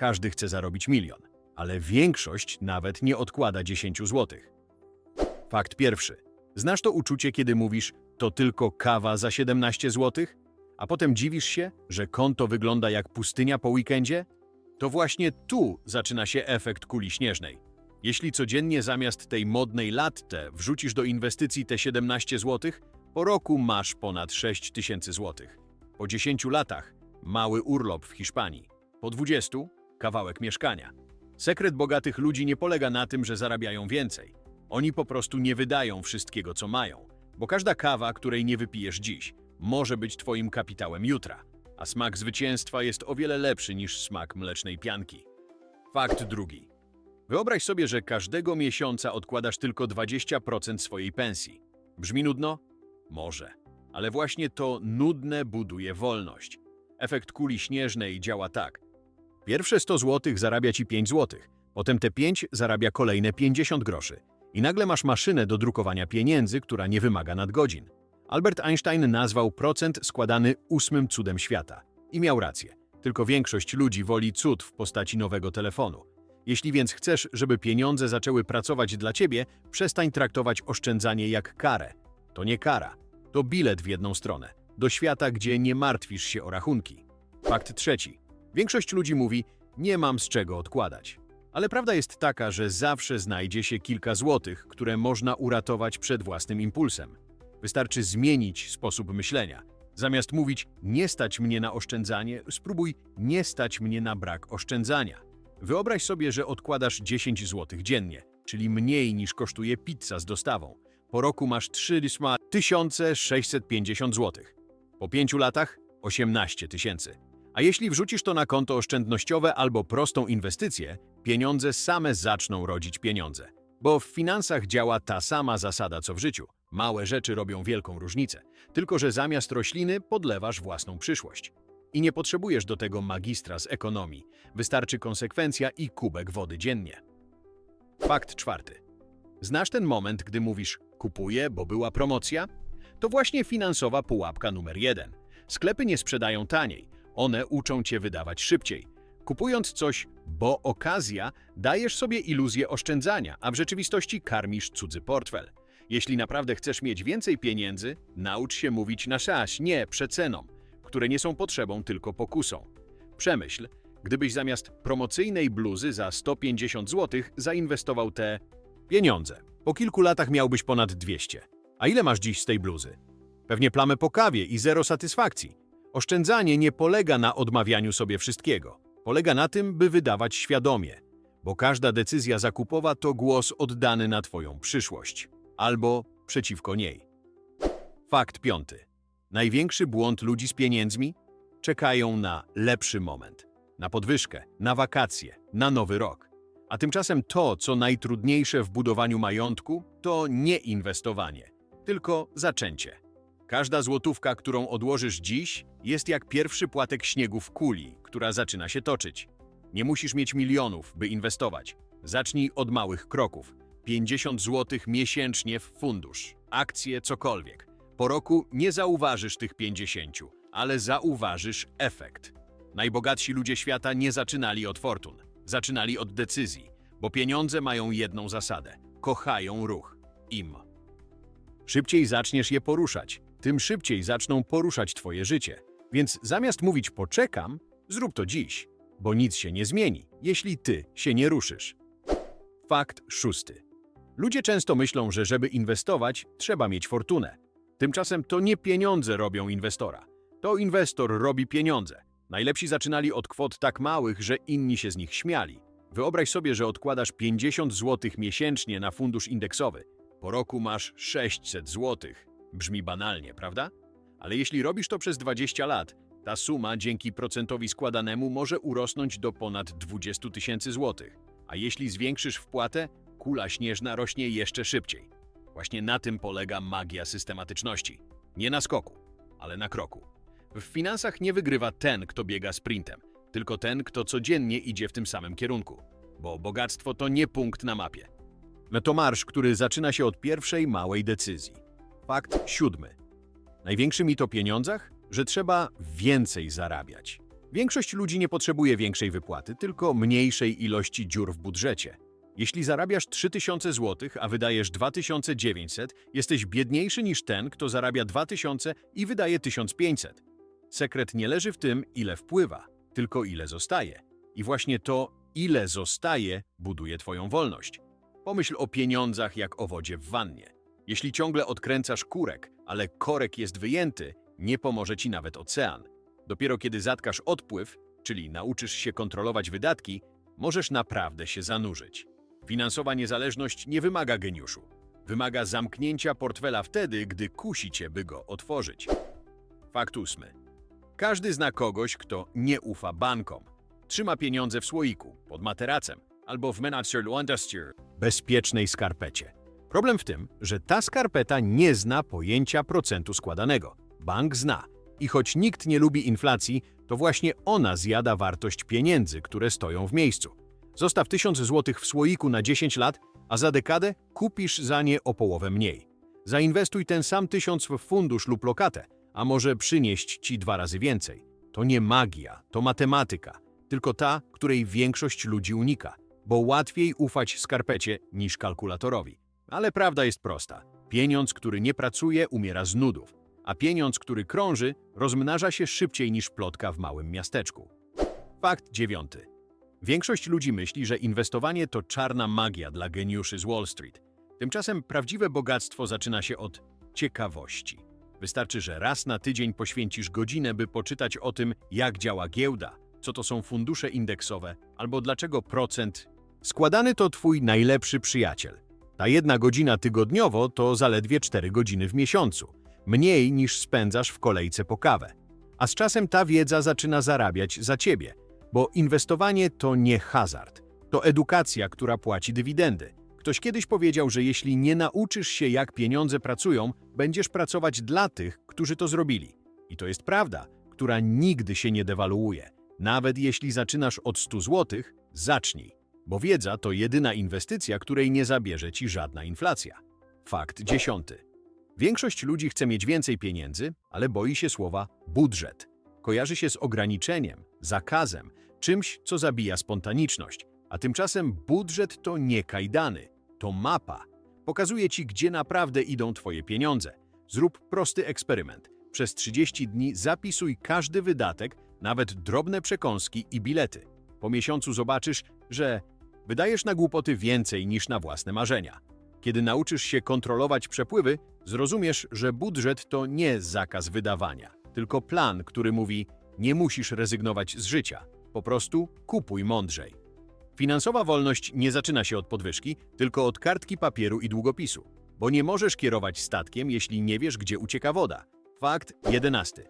Każdy chce zarobić milion, ale większość nawet nie odkłada 10 złotych. Fakt pierwszy. Znasz to uczucie, kiedy mówisz, to tylko kawa za 17 złotych? A potem dziwisz się, że konto wygląda jak pustynia po weekendzie? To właśnie tu zaczyna się efekt kuli śnieżnej. Jeśli codziennie zamiast tej modnej latte wrzucisz do inwestycji te 17 zł, po roku masz ponad 6 tysięcy złotych. Po 10 latach mały urlop w Hiszpanii. Po 20 kawałek mieszkania. Sekret bogatych ludzi nie polega na tym, że zarabiają więcej. Oni po prostu nie wydają wszystkiego, co mają, bo każda kawa, której nie wypijesz dziś, może być twoim kapitałem jutra, a smak zwycięstwa jest o wiele lepszy niż smak mlecznej pianki. Fakt drugi. Wyobraź sobie, że każdego miesiąca odkładasz tylko 20% swojej pensji. Brzmi nudno? Może. Ale właśnie to nudne buduje wolność. Efekt kuli śnieżnej działa tak. Pierwsze 100 zł zarabia ci 5 zł, potem te 5 zarabia kolejne 50 groszy. I nagle masz maszynę do drukowania pieniędzy, która nie wymaga nadgodzin. Albert Einstein nazwał procent składany ósmym cudem świata. I miał rację. Tylko większość ludzi woli cud w postaci nowego telefonu. Jeśli więc chcesz, żeby pieniądze zaczęły pracować dla ciebie, przestań traktować oszczędzanie jak karę. To nie kara, to bilet w jedną stronę. Do świata, gdzie nie martwisz się o rachunki. Fakt trzeci. Większość ludzi mówi, nie mam z czego odkładać. Ale prawda jest taka, że zawsze znajdzie się kilka złotych, które można uratować przed własnym impulsem. Wystarczy zmienić sposób myślenia. Zamiast mówić nie stać mnie na oszczędzanie, spróbuj nie stać mnie na brak oszczędzania. Wyobraź sobie, że odkładasz 10 zł dziennie, czyli mniej niż kosztuje pizza z dostawą. Po roku masz 3650 zł. Po 5 latach 18 tysięcy. A jeśli wrzucisz to na konto oszczędnościowe albo prostą inwestycję, pieniądze same zaczną rodzić pieniądze. Bo w finansach działa ta sama zasada co w życiu. Małe rzeczy robią wielką różnicę, tylko że zamiast rośliny podlewasz własną przyszłość. I nie potrzebujesz do tego magistra z ekonomii. Wystarczy konsekwencja i kubek wody dziennie. Fakt czwarty. Znasz ten moment, gdy mówisz kupuję, bo była promocja? To właśnie finansowa pułapka numer jeden. Sklepy nie sprzedają taniej, one uczą cię wydawać szybciej. Kupując coś, bo okazja, dajesz sobie iluzję oszczędzania, a w rzeczywistości karmisz cudzy portfel. Jeśli naprawdę chcesz mieć więcej pieniędzy, naucz się mówić na szaś, nie przecenom, które nie są potrzebą, tylko pokusą. Przemyśl, gdybyś zamiast promocyjnej bluzy za 150 zł zainwestował te pieniądze. Po kilku latach miałbyś ponad 200. A ile masz dziś z tej bluzy? Pewnie plamę po kawie i zero satysfakcji. Oszczędzanie nie polega na odmawianiu sobie wszystkiego. Polega na tym, by wydawać świadomie, bo każda decyzja zakupowa to głos oddany na Twoją przyszłość albo przeciwko niej. Fakt piąty. Największy błąd ludzi z pieniędzmi? Czekają na lepszy moment, na podwyżkę, na wakacje, na nowy rok. A tymczasem to, co najtrudniejsze w budowaniu majątku, to nie inwestowanie, tylko zaczęcie. Każda złotówka, którą odłożysz dziś, jest jak pierwszy płatek śniegu w kuli, która zaczyna się toczyć. Nie musisz mieć milionów, by inwestować. Zacznij od małych kroków. 50 zł miesięcznie w fundusz, akcje, cokolwiek. Po roku nie zauważysz tych 50, ale zauważysz efekt. Najbogatsi ludzie świata nie zaczynali od fortun, zaczynali od decyzji, bo pieniądze mają jedną zasadę kochają ruch im. Szybciej zaczniesz je poruszać, tym szybciej zaczną poruszać Twoje życie. Więc zamiast mówić poczekam, zrób to dziś, bo nic się nie zmieni, jeśli Ty się nie ruszysz. Fakt szósty. Ludzie często myślą, że żeby inwestować, trzeba mieć fortunę. Tymczasem to nie pieniądze robią inwestora. To inwestor robi pieniądze. Najlepsi zaczynali od kwot tak małych, że inni się z nich śmiali. Wyobraź sobie, że odkładasz 50 zł miesięcznie na fundusz indeksowy. Po roku masz 600 zł. Brzmi banalnie, prawda? Ale jeśli robisz to przez 20 lat, ta suma dzięki procentowi składanemu może urosnąć do ponad 20 tysięcy złotych. A jeśli zwiększysz wpłatę, kula śnieżna rośnie jeszcze szybciej. Właśnie na tym polega magia systematyczności. Nie na skoku, ale na kroku. W finansach nie wygrywa ten, kto biega sprintem, tylko ten, kto codziennie idzie w tym samym kierunku. Bo bogactwo to nie punkt na mapie. To marsz, który zaczyna się od pierwszej małej decyzji. Fakt siódmy. Największy mit o pieniądzach, że trzeba więcej zarabiać. Większość ludzi nie potrzebuje większej wypłaty, tylko mniejszej ilości dziur w budżecie. Jeśli zarabiasz 3000 zł, a wydajesz 2900, jesteś biedniejszy niż ten, kto zarabia 2000 i wydaje 1500. Sekret nie leży w tym, ile wpływa, tylko ile zostaje. I właśnie to, ile zostaje, buduje Twoją wolność. Pomyśl o pieniądzach jak o wodzie w wannie. Jeśli ciągle odkręcasz kurek, ale korek jest wyjęty, nie pomoże Ci nawet ocean. Dopiero kiedy zatkasz odpływ, czyli nauczysz się kontrolować wydatki, możesz naprawdę się zanurzyć. Finansowa niezależność nie wymaga geniuszu. Wymaga zamknięcia portfela wtedy, gdy kusi cię, by go otworzyć. Fakt ósmy. Każdy zna kogoś, kto nie ufa bankom. Trzyma pieniądze w słoiku, pod materacem albo w Menaceur Landastier, bezpiecznej skarpecie. Problem w tym, że ta skarpeta nie zna pojęcia procentu składanego. Bank zna. I choć nikt nie lubi inflacji, to właśnie ona zjada wartość pieniędzy, które stoją w miejscu. Zostaw 1000 zł w słoiku na 10 lat, a za dekadę kupisz za nie o połowę mniej. Zainwestuj ten sam tysiąc w fundusz lub lokatę, a może przynieść ci dwa razy więcej. To nie magia, to matematyka, tylko ta, której większość ludzi unika, bo łatwiej ufać skarpecie niż kalkulatorowi. Ale prawda jest prosta. Pieniądz, który nie pracuje, umiera z nudów, a pieniądz, który krąży, rozmnaża się szybciej niż plotka w małym miasteczku. Fakt dziewiąty. Większość ludzi myśli, że inwestowanie to czarna magia dla geniuszy z Wall Street. Tymczasem prawdziwe bogactwo zaczyna się od ciekawości. Wystarczy, że raz na tydzień poświęcisz godzinę, by poczytać o tym, jak działa giełda, co to są fundusze indeksowe, albo dlaczego procent. Składany to twój najlepszy przyjaciel. Ta jedna godzina tygodniowo to zaledwie 4 godziny w miesiącu. Mniej niż spędzasz w kolejce po kawę. A z czasem ta wiedza zaczyna zarabiać za ciebie, bo inwestowanie to nie hazard. To edukacja, która płaci dywidendy. Ktoś kiedyś powiedział, że jeśli nie nauczysz się, jak pieniądze pracują, będziesz pracować dla tych, którzy to zrobili. I to jest prawda, która nigdy się nie dewaluuje. Nawet jeśli zaczynasz od 100 zł, zacznij, bo wiedza to jedyna inwestycja, której nie zabierze ci żadna inflacja. Fakt dziesiąty. Większość ludzi chce mieć więcej pieniędzy, ale boi się słowa budżet. Kojarzy się z ograniczeniem, zakazem, czymś, co zabija spontaniczność. A tymczasem budżet to nie kajdany, to mapa. Pokazuje ci, gdzie naprawdę idą twoje pieniądze. Zrób prosty eksperyment. Przez 30 dni zapisuj każdy wydatek, nawet drobne przekąski i bilety. Po miesiącu zobaczysz, że wydajesz na głupoty więcej niż na własne marzenia. Kiedy nauczysz się kontrolować przepływy, zrozumiesz, że budżet to nie zakaz wydawania, tylko plan, który mówi: nie musisz rezygnować z życia, po prostu kupuj mądrzej. Finansowa wolność nie zaczyna się od podwyżki, tylko od kartki papieru i długopisu, bo nie możesz kierować statkiem, jeśli nie wiesz, gdzie ucieka woda. Fakt 11.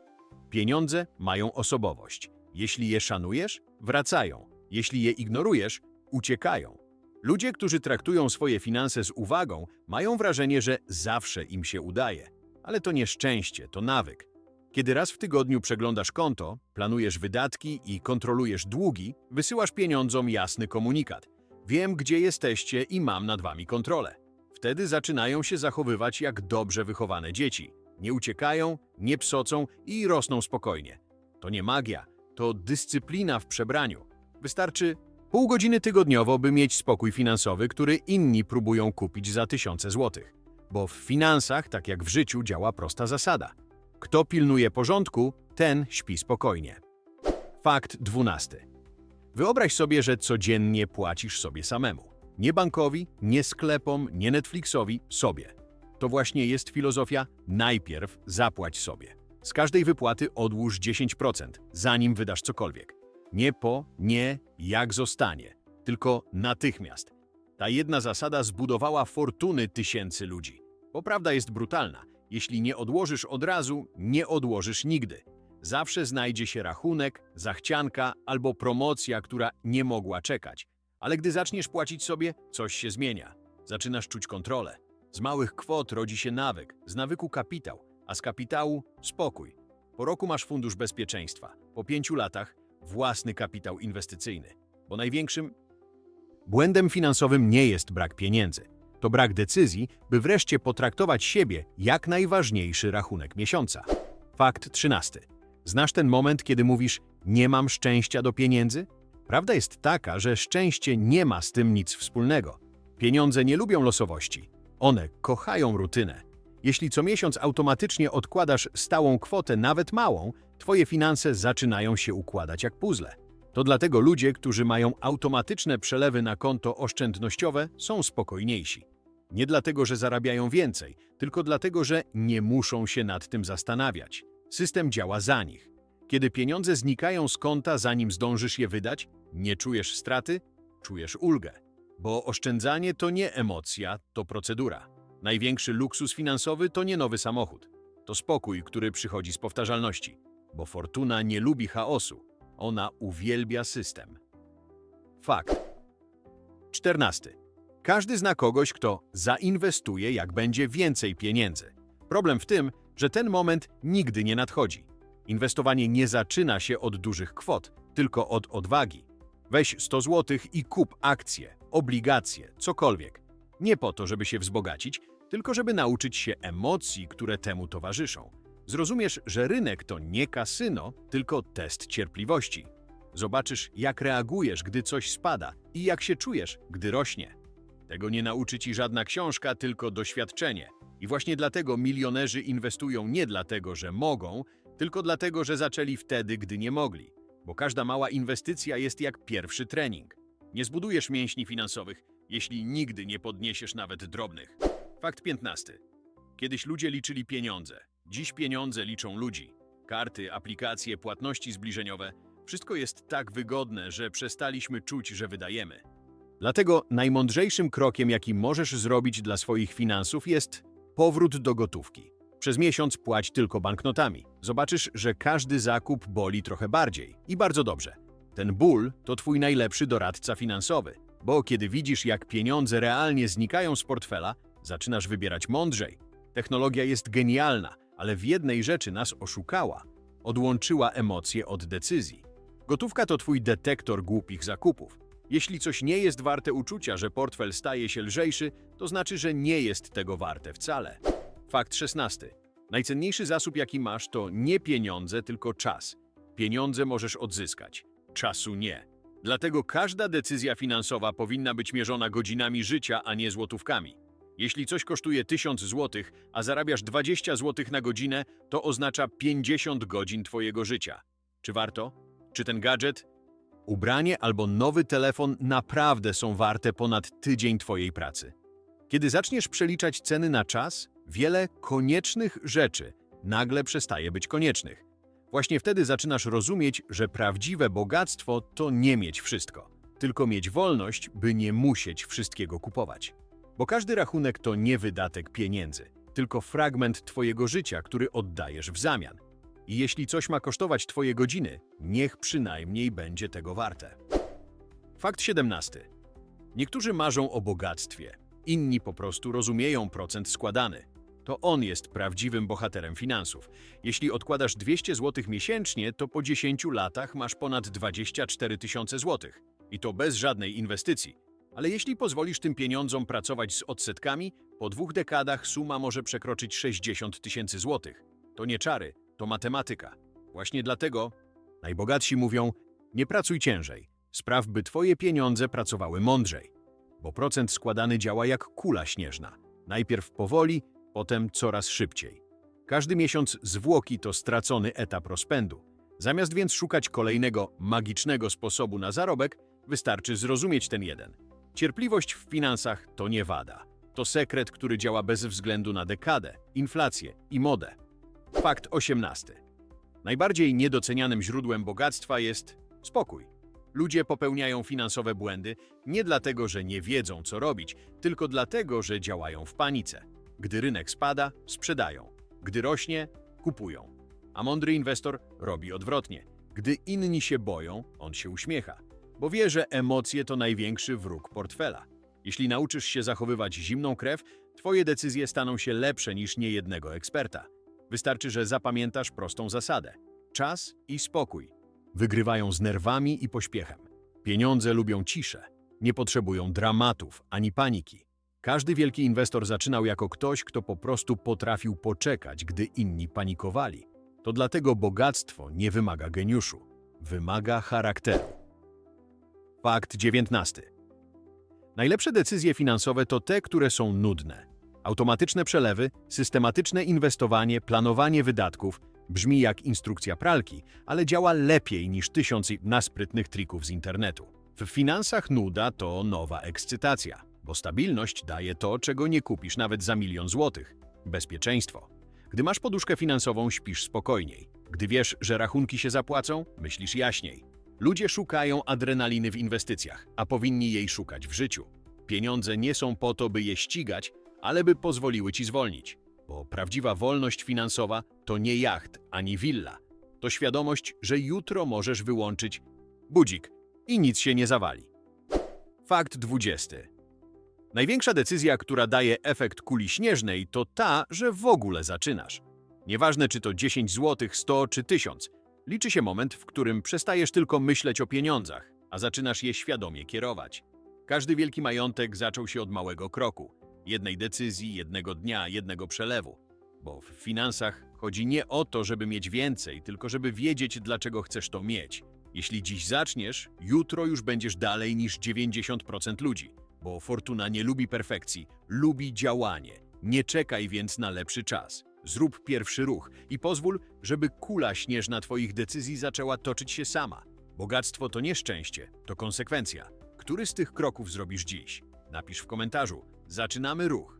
Pieniądze mają osobowość. Jeśli je szanujesz, wracają. Jeśli je ignorujesz, uciekają. Ludzie, którzy traktują swoje finanse z uwagą, mają wrażenie, że zawsze im się udaje. Ale to nie szczęście, to nawyk. Kiedy raz w tygodniu przeglądasz konto, planujesz wydatki i kontrolujesz długi, wysyłasz pieniądzom jasny komunikat. Wiem, gdzie jesteście i mam nad wami kontrolę. Wtedy zaczynają się zachowywać jak dobrze wychowane dzieci. Nie uciekają, nie psocą i rosną spokojnie. To nie magia, to dyscyplina w przebraniu. Wystarczy pół godziny tygodniowo, by mieć spokój finansowy, który inni próbują kupić za tysiące złotych. Bo w finansach, tak jak w życiu, działa prosta zasada. Kto pilnuje porządku, ten śpi spokojnie. Fakt dwunasty. Wyobraź sobie, że codziennie płacisz sobie samemu. Nie bankowi, nie sklepom, nie Netflixowi, sobie. To właśnie jest filozofia najpierw zapłać sobie. Z każdej wypłaty odłóż 10%, zanim wydasz cokolwiek. Nie po, nie jak zostanie, tylko natychmiast. Ta jedna zasada zbudowała fortuny tysięcy ludzi. Bo prawda jest brutalna. Jeśli nie odłożysz od razu, nie odłożysz nigdy. Zawsze znajdzie się rachunek, zachcianka albo promocja, która nie mogła czekać. Ale gdy zaczniesz płacić sobie, coś się zmienia. Zaczynasz czuć kontrolę. Z małych kwot rodzi się nawyk, z nawyku kapitał, a z kapitału spokój. Po roku masz fundusz bezpieczeństwa, po pięciu latach własny kapitał inwestycyjny. Bo największym błędem finansowym nie jest brak pieniędzy. To brak decyzji, by wreszcie potraktować siebie jak najważniejszy rachunek miesiąca. Fakt 13. Znasz ten moment, kiedy mówisz: nie mam szczęścia do pieniędzy? Prawda jest taka, że szczęście nie ma z tym nic wspólnego. Pieniądze nie lubią losowości. One kochają rutynę. Jeśli co miesiąc automatycznie odkładasz stałą kwotę, nawet małą, twoje finanse zaczynają się układać jak puzzle. To dlatego ludzie, którzy mają automatyczne przelewy na konto oszczędnościowe, są spokojniejsi. Nie dlatego, że zarabiają więcej, tylko dlatego, że nie muszą się nad tym zastanawiać. System działa za nich. Kiedy pieniądze znikają z konta, zanim zdążysz je wydać, nie czujesz straty, czujesz ulgę. Bo oszczędzanie to nie emocja, to procedura. Największy luksus finansowy to nie nowy samochód. To spokój, który przychodzi z powtarzalności. Bo fortuna nie lubi chaosu. Ona uwielbia system. Fakt. 14. Każdy zna kogoś, kto zainwestuje, jak będzie więcej pieniędzy. Problem w tym, że ten moment nigdy nie nadchodzi. Inwestowanie nie zaczyna się od dużych kwot, tylko od odwagi. Weź 100 zł i kup akcje, obligacje, cokolwiek. Nie po to, żeby się wzbogacić, tylko żeby nauczyć się emocji, które temu towarzyszą. Zrozumiesz, że rynek to nie kasyno, tylko test cierpliwości. Zobaczysz, jak reagujesz, gdy coś spada i jak się czujesz, gdy rośnie. Tego nie nauczy ci żadna książka, tylko doświadczenie. I właśnie dlatego milionerzy inwestują nie dlatego, że mogą, tylko dlatego, że zaczęli wtedy, gdy nie mogli. Bo każda mała inwestycja jest jak pierwszy trening. Nie zbudujesz mięśni finansowych, jeśli nigdy nie podniesiesz nawet drobnych. Fakt 15. Kiedyś ludzie liczyli pieniądze. Dziś pieniądze liczą ludzi. Karty, aplikacje, płatności zbliżeniowe wszystko jest tak wygodne, że przestaliśmy czuć, że wydajemy. Dlatego najmądrzejszym krokiem, jaki możesz zrobić dla swoich finansów, jest powrót do gotówki. Przez miesiąc płać tylko banknotami. Zobaczysz, że każdy zakup boli trochę bardziej. I bardzo dobrze. Ten ból to twój najlepszy doradca finansowy, bo kiedy widzisz, jak pieniądze realnie znikają z portfela, zaczynasz wybierać mądrzej. Technologia jest genialna, ale w jednej rzeczy nas oszukała. Odłączyła emocje od decyzji. Gotówka to twój detektor głupich zakupów. Jeśli coś nie jest warte uczucia, że portfel staje się lżejszy, to znaczy, że nie jest tego warte wcale. Fakt 16. Najcenniejszy zasób, jaki masz, to nie pieniądze, tylko czas. Pieniądze możesz odzyskać, czasu nie. Dlatego każda decyzja finansowa powinna być mierzona godzinami życia, a nie złotówkami. Jeśli coś kosztuje 1000 zł, a zarabiasz 20 zł na godzinę, to oznacza 50 godzin twojego życia. Czy warto? Czy ten gadżet? Ubranie albo nowy telefon naprawdę są warte ponad tydzień twojej pracy. Kiedy zaczniesz przeliczać ceny na czas, wiele koniecznych rzeczy nagle przestaje być koniecznych. Właśnie wtedy zaczynasz rozumieć, że prawdziwe bogactwo to nie mieć wszystko, tylko mieć wolność, by nie musieć wszystkiego kupować. Bo każdy rachunek to nie wydatek pieniędzy, tylko fragment Twojego życia, który oddajesz w zamian. I jeśli coś ma kosztować Twoje godziny, niech przynajmniej będzie tego warte. Fakt 17. Niektórzy marzą o bogactwie, inni po prostu rozumieją procent składany. To on jest prawdziwym bohaterem finansów. Jeśli odkładasz 200 zł miesięcznie, to po 10 latach masz ponad 24 tysiące złotych. I to bez żadnej inwestycji. Ale jeśli pozwolisz tym pieniądzom pracować z odsetkami, po dwóch dekadach suma może przekroczyć 60 tysięcy złotych. To nie czary, to matematyka. Właśnie dlatego najbogatsi mówią: nie pracuj ciężej, spraw, by twoje pieniądze pracowały mądrzej. Bo procent składany działa jak kula śnieżna. Najpierw powoli, potem coraz szybciej. Każdy miesiąc zwłoki to stracony etap rozpędu. Zamiast więc szukać kolejnego magicznego sposobu na zarobek, wystarczy zrozumieć ten jeden. Cierpliwość w finansach to nie wada. To sekret, który działa bez względu na dekadę, inflację i modę. Fakt 18. Najbardziej niedocenianym źródłem bogactwa jest spokój. Ludzie popełniają finansowe błędy nie dlatego, że nie wiedzą, co robić, tylko dlatego, że działają w panice. Gdy rynek spada, sprzedają. Gdy rośnie, kupują. A mądry inwestor robi odwrotnie. Gdy inni się boją, on się uśmiecha, bo wie, że emocje to największy wróg portfela. Jeśli nauczysz się zachowywać zimną krew, twoje decyzje staną się lepsze niż niejednego eksperta. Wystarczy, że zapamiętasz prostą zasadę. Czas i spokój. Wygrywają z nerwami i pośpiechem. Pieniądze lubią ciszę. Nie potrzebują dramatów ani paniki. Każdy wielki inwestor zaczynał jako ktoś, kto po prostu potrafił poczekać, gdy inni panikowali. To dlatego bogactwo nie wymaga geniuszu. wymaga charakteru. Fakt 19. Najlepsze decyzje finansowe to te, które są nudne. Automatyczne przelewy, systematyczne inwestowanie, planowanie wydatków brzmi jak instrukcja pralki, ale działa lepiej niż tysiąc nasprytnych trików z internetu. W finansach nuda to nowa ekscytacja, bo stabilność daje to, czego nie kupisz nawet za milion złotych bezpieczeństwo. Gdy masz poduszkę finansową, śpisz spokojniej. Gdy wiesz, że rachunki się zapłacą, myślisz jaśniej. Ludzie szukają adrenaliny w inwestycjach, a powinni jej szukać w życiu. Pieniądze nie są po to, by je ścigać, ale by pozwoliły ci zwolnić. Bo prawdziwa wolność finansowa to nie jacht ani willa. To świadomość, że jutro możesz wyłączyć budzik i nic się nie zawali. Fakt 20. Największa decyzja, która daje efekt kuli śnieżnej, to ta, że w ogóle zaczynasz. Nieważne, czy to 10 zł, 100 czy 1000. Liczy się moment, w którym przestajesz tylko myśleć o pieniądzach, a zaczynasz je świadomie kierować. Każdy wielki majątek zaczął się od małego kroku. Jednej decyzji, jednego dnia, jednego przelewu. Bo w finansach chodzi nie o to, żeby mieć więcej, tylko żeby wiedzieć, dlaczego chcesz to mieć. Jeśli dziś zaczniesz, jutro już będziesz dalej niż 90% ludzi. Bo fortuna nie lubi perfekcji, lubi działanie. Nie czekaj więc na lepszy czas. Zrób pierwszy ruch i pozwól, żeby kula śnieżna Twoich decyzji zaczęła toczyć się sama. Bogactwo to nie szczęście, to konsekwencja. Który z tych kroków zrobisz dziś? Napisz w komentarzu. Zaczynamy ruch.